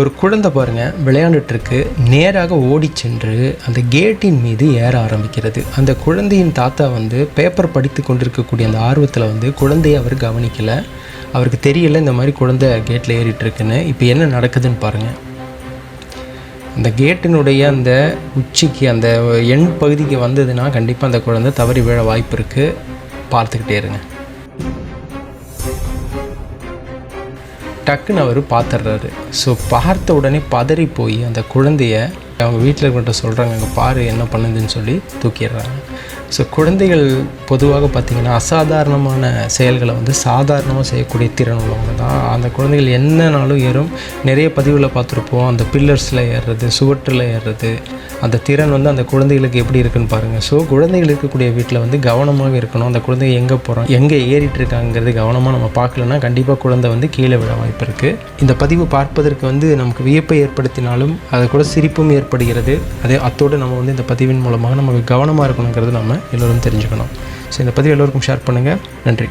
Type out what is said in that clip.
ஒரு குழந்தை பாருங்க விளையாண்டுட்டு இருக்கு நேராக ஓடி சென்று அந்த கேட்டின் மீது ஏற ஆரம்பிக்கிறது. அந்த குழந்தையின் தாத்தா வந்து பேப்பர் படித்து கொண்டிருக்கக்கூடிய அந்த ஆர்வத்தில் வந்து குழந்தையை அவர் கவனிக்கல. அவருக்கு தெரியல இந்த மாதிரி குழந்தை கேட்டில் ஏறிட்டு இருக்குன்னு இப்போ என்ன நடக்குதுன்னு பாருங்கள் அந்த கேட்டினுடைய அந்த உச்சிக்கு அந்த எண் பகுதிக்கு வந்ததுன்னா கண்டிப்பாக அந்த குழந்தை தவறி விழ வாய்ப்பு இருக்குது பார்த்துக்கிட்டே இருங்க. டக்குன்னு அவர் பார்த்துடுறாரு ஸோ பார்த்த உடனே பதறி போய் அந்த குழந்தைய அவங்க வீட்டில் இருக்கிற சொல்கிறாங்க அங்கே பாரு என்ன பண்ணுதுன்னு சொல்லி தூக்கிடுறாங்க. ஸோ குழந்தைகள் பொதுவாக பார்த்திங்கன்னா அசாதாரணமான செயல்களை வந்து சாதாரணமாக செய்யக்கூடிய திறன் உள்ளவங்க தான். அந்த குழந்தைகள் என்னனாலும் ஏறும். நிறைய பதிவில் பார்த்துருப்போம். அந்த பில்லர்ஸில் ஏறுறது சுவற்றில் ஏறுறது. அந்த திறன் வந்து அந்த குழந்தைகளுக்கு எப்படி இருக்குன்னு பாருங்கள் ஸோ குழந்தைகள் இருக்கக்கூடிய வீட்டில் வந்து கவனமாக இருக்கணும். அந்த குழந்தைங்க எங்கே போகிறோம் எங்கே ஏறிட்டு இருக்காங்கிறது கவனமாக நம்ம பார்க்கலன்னா கண்டிப்பாக குழந்தை வந்து கீழே விழ வாய்ப்பு இருக்குது இந்த பதிவு பார்ப்பதற்கு வந்து நமக்கு வியப்பை ஏற்படுத்தினாலும் அதை கூட சிரிப்பும் ஏற்ப ஏற்படுகிறது அதே அத்தோடு நம்ம வந்து இந்த பதிவின் மூலமாக நமக்கு கவனமாக இருக்கணுங்கிறது நம்ம எல்லோரும் தெரிஞ்சுக்கணும். ஸோ இந்த பதிவு எல்லோருக்கும் ஷேர் பண்ணுங்கள் நன்றி.